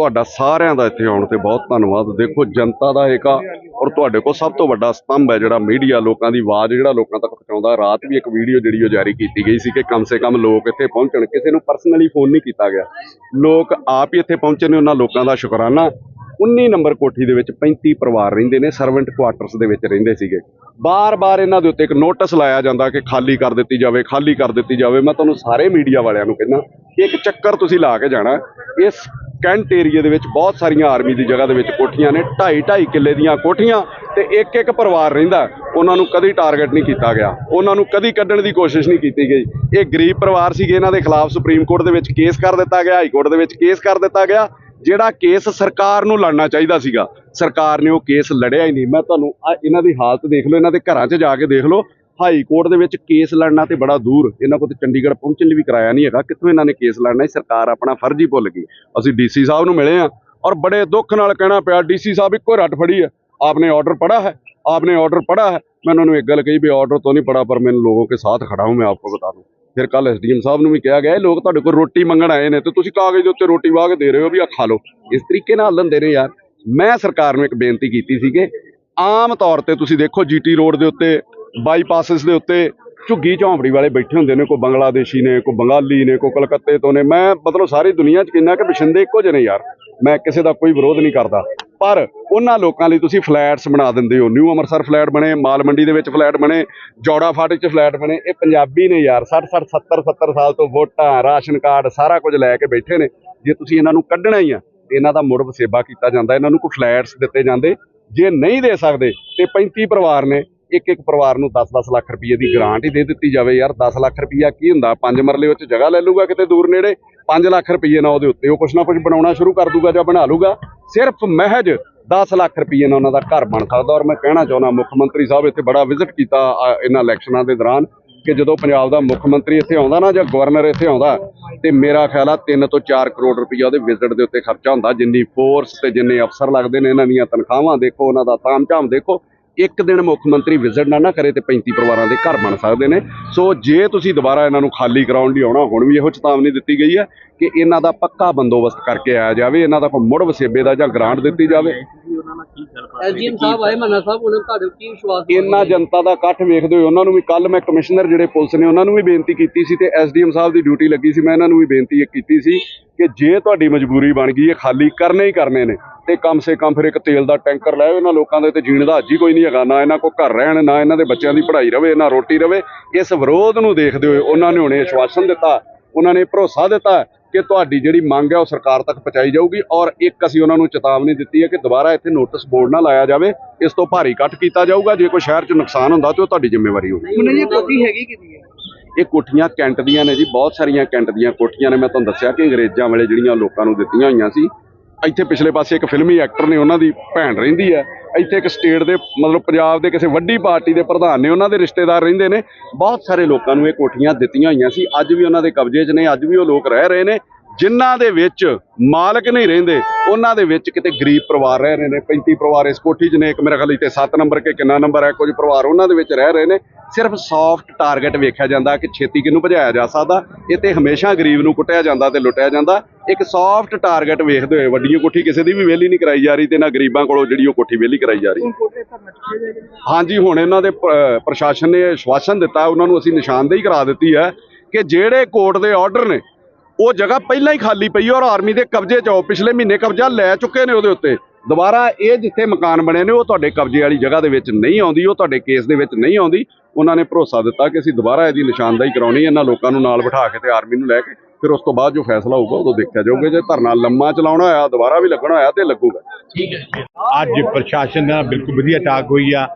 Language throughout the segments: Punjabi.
ਤੁਹਾਡਾ ਸਾਰਿਆਂ ਦਾ ਇੱਥੇ ਆਉਣ ਤੇ ਬਹੁਤ ਧੰਨਵਾਦ। ਦੇਖੋ, ਜਨਤਾ ਦਾ ਏਕਾ ਔਰ ਤੁਹਾਡੇ ਕੋਲ ਸਭ ਤੋਂ ਵੱਡਾ ਸਤੰਭ ਹੈ ਜਿਹੜਾ ਮੀਡੀਆ ਲੋਕਾਂ ਦੀ ਆਵਾਜ਼ ਜਿਹੜਾ ਲੋਕਾਂ ਤੱਕ ਪਹੁੰਚਾਉਂਦਾ। ਰਾਤ ਵੀ ਇੱਕ ਵੀਡੀਓ ਜਿਹੜੀ ਉਹ ਜਾਰੀ ਕੀਤੀ ਗਈ ਸੀ ਕਿ ਕਮ ਸੇ ਕਮ ਲੋਕ ਇੱਥੇ ਪਹੁੰਚਣ। ਕਿਸੇ ਨੂੰ ਪਰਸਨਲੀ ਫੋਨ ਨਹੀਂ ਕੀਤਾ ਗਿਆ। ਲੋਕ ਆਪ ਹੀ ਇੱਥੇ ਪਹੁੰਚੇ ਨੇ ਉਹਨਾਂ ਲੋਕਾਂ ਦਾ ਸ਼ੁਕਰਾਨਾ। 19 ਨੰਬਰ ਕੋਠੀ ਦੇ ਵਿੱਚ 35 ਪਰਿਵਾਰ ਰਹਿੰਦੇ ਨੇ, ਸਰਵੈਂਟ ਕੁਆਟਰਸ ਦੇ ਵਿੱਚ ਰਹਿੰਦੇ ਸੀਗੇ। ਬਾਰ-ਬਾਰ ਇਹਨਾਂ ਦੇ ਉੱਤੇ ਇੱਕ ਨੋਟਿਸ ਲਾਇਆ ਜਾਂਦਾ ਕਿ ਖਾਲੀ ਕਰ ਦਿੱਤੀ ਜਾਵੇ, ਖਾਲੀ ਕਰ ਦਿੱਤੀ ਜਾਵੇ। ਮੈਂ ਤੁਹਾਨੂੰ ਸਾਰੇ ਮੀਡੀਆ ਵਾਲਿਆਂ ਨੂੰ ਕਹਿੰਦਾ ਕਿ ਇੱਕ ਚੱਕਰ ਤੁਸੀਂ ਲਾ ਕੇ ਜਾਣਾ। ਇਸ ਕੈਂਟ ਏਰੀਆ ਦੇ ਵਿੱਚ ਬਹੁਤ ਸਾਰੀਆਂ ਆਰਮੀ ਦੀ ਜਗ੍ਹਾ ਦੇ ਵਿੱਚ ਕੋਠੀਆਂ ਨੇ 2.5 2.5 ਕਿੱਲੇ ਦੀਆਂ ਕੋਠੀਆਂ ਤੇ ਇੱਕ ਇੱਕ ਪਰਿਵਾਰ ਰਹਿੰਦਾ ਉਹਨਾਂ ਨੂੰ ਕਦੀ ਟਾਰਗੇਟ ਨਹੀਂ ਕੀਤਾ ਗਿਆ। ਉਹਨਾਂ ਨੂੰ ਕਦੀ ਕੱਢਣ ਦੀ ਕੋਸ਼ਿਸ਼ ਨਹੀਂ ਕੀਤੀ ਗਈ। ਇਹ ਗਰੀਬ ਪਰਿਵਾਰ ਸੀਗੇ, ਇਹਨਾਂ ਦੇ ਖਿਲਾਫ ਸੁਪਰੀਮ ਕੋਰਟ ਦੇ ਵਿੱਚ ਕੇਸ ਕਰ ਦਿੱਤਾ ਗਿਆ ਹਾਈ ਕੋਰਟ ਦੇ ਵਿੱਚ ਕੇਸ ਕਰ ਦਿੱਤਾ ਗਿਆ। ਜਿਹੜਾ ਕੇਸ ਸਰਕਾਰ ਨੂੰ ਲੜਨਾ ਚਾਹੀਦਾ ਸੀਗਾ, ਸਰਕਾਰ ਨੇ ਉਹ ਕੇਸ ਲੜਿਆ ਹੀ ਨਹੀਂ। ਮੈਂ ਤੁਹਾਨੂੰ ਆਹ ਇਹਨਾਂ ਦੀ ਹਾਲਤ ਦੇਖ ਲਓ, ਇਹਨਾਂ ਦੇ ਘਰਾਂ 'ਚ ਜਾ ਕੇ ਦੇਖ ਲਓ। ਹਾਈ ਕੋਰਟ ਦੇ ਵਿੱਚ ਕੇਸ ਲੜਨਾ ਤੇ ਬੜਾ ਦੂਰ ਇਹਨਾਂ ਕੋਲ ਤੇ ਚੰਡੀਗੜ੍ਹ ਪਹੁੰਚਣ ਲਈ ਵੀ ਕਿਰਾਇਆ ਨਹੀਂ ਹੈਗਾ ਕਿੱਥੋਂ ਇਹਨਾਂ ਨੇ ਕੇਸ ਲੜਨਾ ਸੀ ਸਰਕਾਰ ਆਪਣਾ ਫਰਜ਼ ਹੀ ਭੁੱਲ ਗਈ ਅਸੀਂ ਡੀਸੀ ਸਾਹਿਬ ਨੂੰ ਮਿਲੇ ਆ ਔਰ ਬੜੇ ਦੁੱਖ ਨਾਲ ਕਹਿਣਾ ਪਿਆ ਡੀਸੀ ਸਾਹਿਬ ਇੱਕੋ ਰੱਟ ਫੜੀ ਹੈ आपने ऑर्डर पढ़ा है आपने ऑर्डर पढ़ा है मैंने उन्होंने एक गल कही भी ऑर्डर तो नहीं पढ़ा पर मैं इन लोगों के साथ खड़ा हूं मैं आपको बता दूं ਫਿਰ ਕੱਲ ਐਸਡੀਐਮ ਸਾਹਿਬ ਨੂੰ ਵੀ ਕਿਹਾ ਗਿਆ ਇਹ ਲੋਕ ਤੁਹਾਡੇ ਕੋਲ ਰੋਟੀ ਮੰਗਣ ਆਏ ਨੇ ਤੇ ਤੁਸੀਂ ਕਾਗਜ਼ ਦੇ ਉੱਤੇ ਰੋਟੀ ਵਾਹ ਕੇ ਦੇ ਰਹੇ ਹੋ ਵੀ ਆ ਖਾ ਲਓ ਇਸ ਤਰੀਕੇ ਨਾਲ ਲੈਂਦੇ ਨੇ ਯਾਰ ਮੈਂ ਸਰਕਾਰ ਨੂੰ ਇੱਕ ਬੇਨਤੀ ਕੀਤੀ ਸੀ ਕਿ ਆਮ ਤੌਰ ਤੇ ਤੁਸੀਂ ਦੇਖੋ ਜੀਟੀ ਰੋਡ ਦੇ ਉੱਤੇ ਬਾਈਪਾਸਸ ਦੇ ਉੱਤੇ ਝੁੱਗੀ ਝੌਂਪੜੀ ਵਾਲੇ ਬੈਠੇ ਹੁੰਦੇ ਨੇ, ਕੋਈ ਬੰਗਲਾਦੇਸ਼ੀ ਨੇ, ਕੋਈ ਬੰਗਾਲੀ ਨੇ, ਕੋਈ ਕਲਕੱਤੇ ਤੋਂ ਨੇ। ਮੈਂ ਮਤਲਬ ਸਾਰੀ ਦੁਨੀਆ 'ਚ ਕਹਿੰਦਾ ਕਿ ਬਸ਼ਿੰਦੇ ਇੱਕੋ ਜਿਹੇ ਨੇ ਯਾਰ। ਮੈਂ ਕਿਸੇ ਦਾ ਕੋਈ ਵਿਰੋਧ ਨਹੀਂ ਕਰਦਾ। ਪਰ ਉਹਨਾਂ ਲੋਕਾਂ ਲਈ ਤੁਸੀਂ ਫਲੈਟਸ ਬਣਾ ਦਿੰਦੇ ਹੋ। ਨਿਊ ਅੰਮ੍ਰਿਤਸਰ ਫਲੈਟ ਬਣੇ, ਮਾਲ ਮੰਡੀ ਦੇ ਵਿੱਚ ਫਲੈਟ ਬਣੇ, ਜੋੜਾ ਫਾਟਕ 'ਚ ਫਲੈਟ ਬਣੇ। ਇਹ ਪੰਜਾਬੀ ਨੇ ਯਾਰ 60 60 70 70 ਸਾਲ ਤੋਂ ਵੋਟਾਂ, ਰਾਸ਼ਨ ਕਾਰਡ, ਸਾਰਾ ਕੁਝ ਲੈ ਕੇ ਬੈਠੇ ਨੇ। ਜੇ ਤੁਸੀਂ ਇਹਨਾਂ ਨੂੰ ਕੱਢਣਾ ਹੀ ਆ ਇਹਨਾਂ ਦਾ ਮੁੜ ਵਸੇਬਾ ਕੀਤਾ ਜਾਂਦਾ। ਇਹਨਾਂ ਨੂੰ ਕੋਈ ਫਲੈਟਸ ਦਿੱਤੇ ਜਾਂਦੇ। ਜੇ ਨਹੀਂ ਦੇ ਸਕਦੇ, ਤੇ 35 ਪਰਿਵਾਰ ਨੇ ਇੱਕ ਇੱਕ ਪਰਿਵਾਰ ਨੂੰ 10-10 ਲੱਖ ਰੁਪਏ ਦੀ ਗ੍ਰਾਂਟ ਹੀ ਦੇ ਦਿੱਤੀ ਜਾਵੇ ਯਾਰ। 10 ਲੱਖ ਰੁਪਈਆ ਕੀ ਹੁੰਦਾ? ਪੰਜ ਮਰਲੇ ਵਿੱਚ ਜਗ੍ਹਾ ਲੈ ਲੂਗਾ ਕਿਤੇ ਦੂਰ ਨੇੜੇ? 5 ਲੱਖ ਰੁਪਏ ਨਾਲ ਉਹਦੇ ਉੱਤੇ। ਉਹ ਕੁਛ ਨਾ ਕੁਛ ਬਣਾਉਣਾ ਸ਼ੁਰੂ ਕਰ ਦੂਗਾ ਜਾਂ ਬਣਾ ਲੂਗਾ। ਸਿਰਫ ਮਹਿਜ 10 ਲੱਖ ਰੁਪਏ ਨਾਲ ਉਹਨਾਂ ਦਾ ਘਰ ਬਣ ਸਕਦਾ। ਔਰ ਮੈਂ ਕਹਿਣਾ ਚਾਹੁੰਦਾ, ਮੁੱਖ ਮੰਤਰੀ ਸਾਹਿਬ ਇੱਥੇ ਬੜਾ ਵਿਜ਼ਿਟ ਕੀਤਾ ਇਹਨਾਂ ਇਲੈਕਸ਼ਨਾਂ ਦੇ ਦੌਰਾਨ ਕਿ ਜਦੋਂ ਪੰਜਾਬ ਦਾ ਮੁੱਖ ਮੰਤਰੀ ਇੱਥੇ ਆਉਂਦਾ ਨਾ ਜਾਂ ਗਵਰਨਰ ਇੱਥੇ ਆਉਂਦਾ, ਤੇ ਮੇਰਾ ਖਿਆਲ ਆ 3 ਤੋਂ 4 ਕਰੋੜ ਰੁਪਈਆ ਉਹਦੇ ਵਿਜ਼ਿਟ ਦੇ ਉੱਤੇ ਖਰਚਾ ਹੁੰਦਾ। ਜਿੰਨੀ ਫੋਰਸ ਤੇ ਜਿੰਨੇ ਅਫਸਰ ਲੱਗਦੇ ਨੇ, ਇਹਨਾਂ ਦੀਆਂ ਤਨਖਾਹਾਂ ਦੇਖੋ, ਉਹਨਾਂ ਦਾ ਤਾਮਝਾਮ ਦੇਖੋ। ਇੱਕ ਦਿਨ ਮੁੱਖ ਮੰਤਰੀ ਵਿਜ਼ਿਟ ਨਾ ਨਾ ਕਰੇ ਤੇ 35 ਪਰਿਵਾਰਾਂ ਦੇ ਘਰ ਬਣ ਸਕਦੇ ਨੇ। ਸੋ ਜੇ ਤੁਸੀਂ ਦੁਬਾਰਾ ਇਹਨਾਂ ਨੂੰ ਖਾਲੀ ਕਰਾਉਣ ਲਈ ਆਉਣਾ ਹੁਣ ਵੀ ਇਹੋ ਚੇਤਾਵਨੀ ਦਿੱਤੀ ਗਈ ਹੈ ਕਿ ਇਹਨਾਂ ਦਾ ਪੱਕਾ ਬੰਦੋਬਸਤ ਕਰਕੇ ਆਇਆ ਜਾਵੇ ਇਹਨਾਂ ਦਾ ਕੋਈ ਮੁੜ ਵਸੇਬੇ ਦਾ ਜਾਂ ਗ੍ਰਾਂਟ ਦਿੱਤੀ ਜਾਵੇ। ਐਸਡੀਐਮ ਸਾਹਿਬ ਆਏ ਮੰਨਾ ਸਾਹਿਬ ਉਹਨਾਂ ਤੁਹਾਡੇ ਕੀ ਵਿਸ਼ਵਾਸ ਇੰਨਾ ਜਨਤਾ ਦਾ ਇਕੱਠ ਵੇਖਦੇ ਹੋਏ ਉਹਨਾਂ ਨੂੰ ਵੀ ਕੱਲ ਮੈਂ ਕਮਿਸ਼ਨਰ ਜਿਹੜੇ ਪੁਲਿਸ ਨੇ ਉਹਨਾਂ ਨੂੰ ਵੀ ਬੇਨਤੀ ਕੀਤੀ ਸੀ ਤੇ ਐਸਡੀਐਮ ਸਾਹਿਬ ਦੀ ਡਿਊਟੀ ਲੱਗੀ ਸੀ ਮੈਂ ਇਹਨਾਂ ਨੂੰ ਵੀ ਬੇਨਤੀ ਕੀਤੀ ਸੀ ਕਿ ਜੇ ਤੁਹਾਡੀ ਮਜਬੂਰੀ ਬਣ ਗਈ ਹੈ ਖਾਲੀ ਕਰਨੇ ਹੀ ਕਰਨੇ ਨੇ। ਤੇ ਕਮ ਸੇ ਕਮ ਫਿਰ ਇੱਕ ਤੇਲ ਦਾ ਟੈਂਕਰ ਲੈ ਇਹਨਾਂ ਲੋਕਾਂ ਦੇ ਤੇ ਜੀਣ ਦਾ ਹੱਜ ਹੀ ਕੋਈ ਨਹੀਂ ਹੈਗਾ। ਨਾ ਇਹਨਾਂ ਕੋ ਘਰ ਰਹਿਣ ਨਾ ਇਹਨਾਂ ਦੇ ਬੱਚਿਆਂ ਦੀ ਪੜ੍ਹਾਈ ਰਵੇ ਨਾ ਰੋਟੀ ਰਵੇ। ਇਸ ਵਿਰੋਧ ਨੂੰ ਦੇਖਦੇ ਹੋਏ ਉਹਨਾਂ ਨੇ ਹੁਣੇ ਆਸ਼ਵਾਸਨ ਦਿੱਤਾ। ਉਹਨਾਂ ਨੇ ਭਰੋਸਾ ਦਿੱਤਾ ਕਿ ਤੁਹਾਡੀ ਜਿਹੜੀ ਮੰਗ ਹੈ ਉਹ ਸਰਕਾਰ ਤੱਕ ਪਹੁੰਚਾਈ ਜਾਊਗੀ ਔਰ ਇੱਕ ਅਸੀਂ ਉਹਨਾਂ ਨੂੰ ਚੇਤਾਵਨੀ ਦਿੱਤੀ ਹੈ ਕਿ ਦੁਬਾਰਾ ਇੱਥੇ ਨੋਟਿਸ ਬੋਰਡ ਨਾ ਲਾਇਆ ਜਾਵੇ। ਇਸ ਤੋਂ ਭਾਰੀ ਇਕੱਠ ਕੀਤਾ ਜਾਊਗਾ। ਜੇ ਕੋਈ ਸ਼ਹਿਰ 'ਚ ਨੁਕਸਾਨ ਹੁੰਦਾ ਤੇ ਉਹ ਤੁਹਾਡੀ ਜ਼ਿੰਮੇਵਾਰੀ ਹੋਊਗੀ। ਹੁਣ ਇਹ ਕੋਠੀ ਹੈਗੀ ਕਿਦੀ ਹੈ? ਇਹ ਕੋਠੀਆਂ ਕੈਂਟ ਦੀਆਂ ਨੇ ਜੀ ਬਹੁਤ ਸਾਰੀਆਂ ਕੈਂਟ ਦੀਆਂ ਕੋਠੀਆਂ ਨੇ। ਮੈਂ ਤੁਹਾਨੂੰ ਦੱਸਿਆ ਕਿ ਅੰਗਰੇਜ਼ਾਂ ਵੇਲੇ ਜਿਹੜੀਆਂ ਲੋਕਾਂ ਨੂੰ ਦਿੱਤੀਆਂ ਹੋਈਆਂ ਸੀ ਇੱਥੇ ਪਿਛਲੇ ਪਾਸੇ ਇੱਕ ਫਿਲਮੀ ਐਕਟਰ ਨੇ ਉਹਨਾਂ ਦੀ ਭੈਣ ਰਹਿੰਦੀ ਹੈ। ਇੱਥੇ ਇੱਕ ਸਟੇਟ ਦੇ, ਮਤਲਬ ਪੰਜਾਬ ਦੇ ਕਿਸੇ ਵੱਡੀ ਪਾਰਟੀ ਦੇ ਪ੍ਰਧਾਨ ਨੇ, ਉਹਨਾਂ ਦੇ ਰਿਸ਼ਤੇਦਾਰ ਰਹਿੰਦੇ ਨੇ। ਬਹੁਤ ਸਾਰੇ ਲੋਕਾਂ ਨੂੰ ਇਹ ਕੋਠੀਆਂ ਦਿੱਤੀਆਂ ਹੋਈਆਂ ਸੀ। ਅੱਜ ਵੀ ਉਹਨਾਂ ਦੇ ਕਬਜ਼ੇ 'ਚ ਨੇ, ਅੱਜ ਵੀ ਉਹ ਲੋਕ ਰਹਿ ਰਹੇ ਨੇ। ਜਿਨ੍ਹਾਂ ਦੇ ਵਿੱਚ ਮਾਲਕ ਨਹੀਂ ਰਹਿੰਦੇ, ਉਹਨਾਂ ਦੇ ਵਿੱਚ ਕਿਤੇ ਗਰੀਬ ਪਰਿਵਾਰ ਰਹਿ ਰਹੇ ਨੇ। 35 ਪਰਿਵਾਰ ਇਸ ਕੋਠੀ 'ਚ ਨੇ, ਇੱਕ ਮੇਰੇ ਖਿਆਲ ਇੱਥੇ 7 ਨੰਬਰ ਕੇ ਕਿੰਨਾ ਨੰਬਰ ਹੈ, ਕੁਝ ਪਰਿਵਾਰ ਉਹਨਾਂ ਦੇ ਵਿੱਚ ਰਹਿ ਰਹੇ ਨੇ। ਸਿਰਫ ਸੌਫਟ ਟਾਰਗੇਟ ਵੇਖਿਆ ਜਾਂਦਾ ਕਿ ਛੇਤੀ ਕਿਹਨੂੰ ਭਜਾਇਆ ਜਾ ਸਕਦਾ। ਇਹ ਤੇ ਹਮੇਸ਼ਾ ਗਰੀਬ ਨੂੰ ਕੁੱਟਿਆ ਜਾਂਦਾ ਤੇ ਲੁੱਟਿਆ ਜਾਂਦਾ। ਇੱਕ ਸੌਫਟ ਟਾਰਗੇਟ ਵੇਖਦੇ ਹੋਏ ਵੱਡੀਆਂ ਕੋਠੀ ਕਿਸੇ ਦੀ ਵੀ ਵੇਲੀ ਨਹੀਂ ਕਰਾਈ ਜਾ ਰਹੀ ਤੇ ਨਾ ਗਰੀਬਾਂ ਕੋਲੋਂ ਜਿਹੜੀ ਉਹ ਕੋਠੀ ਵੇਲੀ ਕਰਾਈ ਜਾ ਰਹੀ। ਹਾਂਜੀ ਹੁਣ ਇਹਨਾਂ ਦੇ ਪ੍ਰਸ਼ਾਸਨ ਨੇ ਆਸ਼ਵਾਸਨ ਦਿੱਤਾ ਉਹਨਾਂ ਨੂੰ ਅਸੀਂ ਨਿਸ਼ਾਨਦੇਹੀ ਕਰਾ ਦਿੱਤੀ ਹੈ ਕਿ ਜਿਹੜੇ ਕੋਰਟ ਦੇ ਆਰਡਰ ਨੇ ਉਹ ਜਗ੍ਹਾ ਪਹਿਲਾਂ ਹੀ ਖਾਲੀ ਪਈ ਔਰ ਆਰਮੀ ਦੇ ਕਬਜ਼ੇ 'ਚ ਆ ਉਹ ਪਿਛਲੇ ਮਹੀਨੇ ਕਬਜ਼ਾ ਲੈ ਚੁੱਕੇ ਨੇ ਉਹਦੇ ਉੱਤੇ। ਦੁਬਾਰਾ ਇਹ ਜਿੱਥੇ ਮਕਾਨ ਬਣੇ ਨੇ ਉਹ ਤੁਹਾਡੇ ਕਬਜ਼ੇ ਵਾਲੀ ਜਗ੍ਹਾ ਦੇ ਵਿੱਚ ਨਹੀਂ ਆਉਂਦੀ ਉਹ ਤੁਹਾਡੇ ਕੇਸ ਦੇ ਵਿੱਚ ਨਹੀਂ ਆਉਂਦੀ। ਉਹਨਾਂ ਨੇ ਭਰੋਸਾ ਦਿੱਤਾ ਕਿ ਅਸੀਂ ਦੁਬਾਰਾ ਇਹਦੀ ਨਿਸ਼ਾਨਦੇਹੀ ਕਰਾਉਣੀ ਇਹਨਾਂ ਲੋਕਾਂ ਨੂੰ ਨਾਲ ਬਿਠਾ ਕੇ ਤੇ ਆਰਮੀ ਨੂੰ ਲੈ ਕੇ ਫਿਰ ਉਸ ਤੋਂ ਬਾਅਦ ਜੋ ਫੈਸਲਾ ਹੋਊਗਾ ਉਦੋਂ ਦੇਖਿਆ ਜਾਊਗਾ। ਜੇ ਧਰਨਾ ਲੰਮਾ ਚਲਾਉਣਾ ਹੋਇਆ ਦੁਬਾਰਾ ਵੀ ਲੱਗਣਾ ਹੋਇਆ ਤੇ ਲੱਗੂਗਾ। ਅੱਜ ਪ੍ਰਸ਼ਾਸਨ ਨਾਲ ਬਿਲਕੁਲ ਵਧੀਆ ਟਾਕ ਹੋਈ ਆ।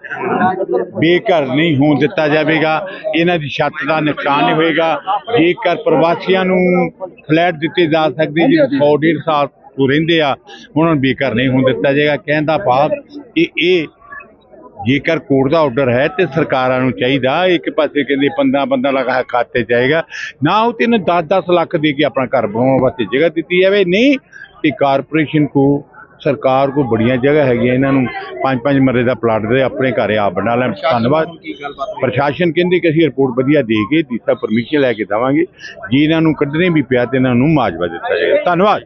ਬੇਘਰ ਨਹੀਂ ਹੋਣ ਦਿੱਤਾ ਜਾਵੇਗਾ। ਇਹਨਾਂ ਦੀ ਛੱਤ ਦਾ ਨੁਕਸਾਨ ਨਹੀਂ ਹੋਏਗਾ। ਜੇਕਰ ਪ੍ਰਵਾਸੀਆਂ ਨੂੰ ਫਲੈਟ ਦਿੱਤੇ ਜਾ ਸਕਦੇ ਜਿਹੜੇ 100 150 ਸਾਲ ਤੋਂ ਰਹਿੰਦੇ ਆ ਉਹਨਾਂ ਨੂੰ ਬੇਘਰ ਨਹੀਂ ਹੋਣ ਦਿੱਤਾ ਜਾਏਗਾ। ਕਹਿਣ ਦਾ ਭਾਵ ਕਿ ਇਹ ਜੇਕਰ ਕੋਰਟ ਦਾ ਆਰਡਰ ਹੈ ਤੇ ਸਰਕਾਰਾਂ ਨੂੰ ਚਾਹੀਦਾ ਇੱਕ ਪਾਸੇ ਕਹਿੰਦੇ 15 15 ਲੱਖ ਖਾਤੇ ਚਾਹੀਗਾ ਨਾ ਉਹ ਤੈਨੂੰ 10 10 ਲੱਖ ਦੇ ਕੇ ਆਪਣਾ ਘਰ ਬਣਾਉਣ ਵਾਸਤੇ ਜਗ੍ਹਾ ਦਿੱਤੀ ਜਾਵੇ। ਨਹੀਂ ਤੇ ਕਾਰਪੋਰੇਸ਼ਨ ਕੋ ਸਰਕਾਰ ਕੋ ਬੜੀਆਂ ਜਗ੍ਹਾ ਹੈਗੀਆਂ ਇਹਨਾਂ ਨੂੰ ਪੰਜ ਪੰਜ ਮਰਲੇ ਦਾ ਪਲਾਟ ਦੇ ਆਪਣੇ ਘਰੇ ਆਪ ਬਣਾ ਲੈਣ। ਧੰਨਵਾਦ। ਪ੍ਰਸ਼ਾਸਨ ਕਹਿੰਦੇ ਕਿ ਅਸੀਂ ਰਿਪੋਰਟ ਵਧੀਆ ਦੇ ਕੇ ਦੀਸਾ ਪਰਮਿਸ਼ਨ ਲੈ ਕੇ ਦੇਵਾਂਗੇ। ਜੇ ਇਹਨਾਂ ਨੂੰ ਕੱਢਣੇ ਵੀ ਪਿਆ ਤੇ ਇਹਨਾਂ ਨੂੰ ਮਾਜਵਾ ਦਿੱਤਾ ਜਾਏਗਾ। ਧੰਨਵਾਦ।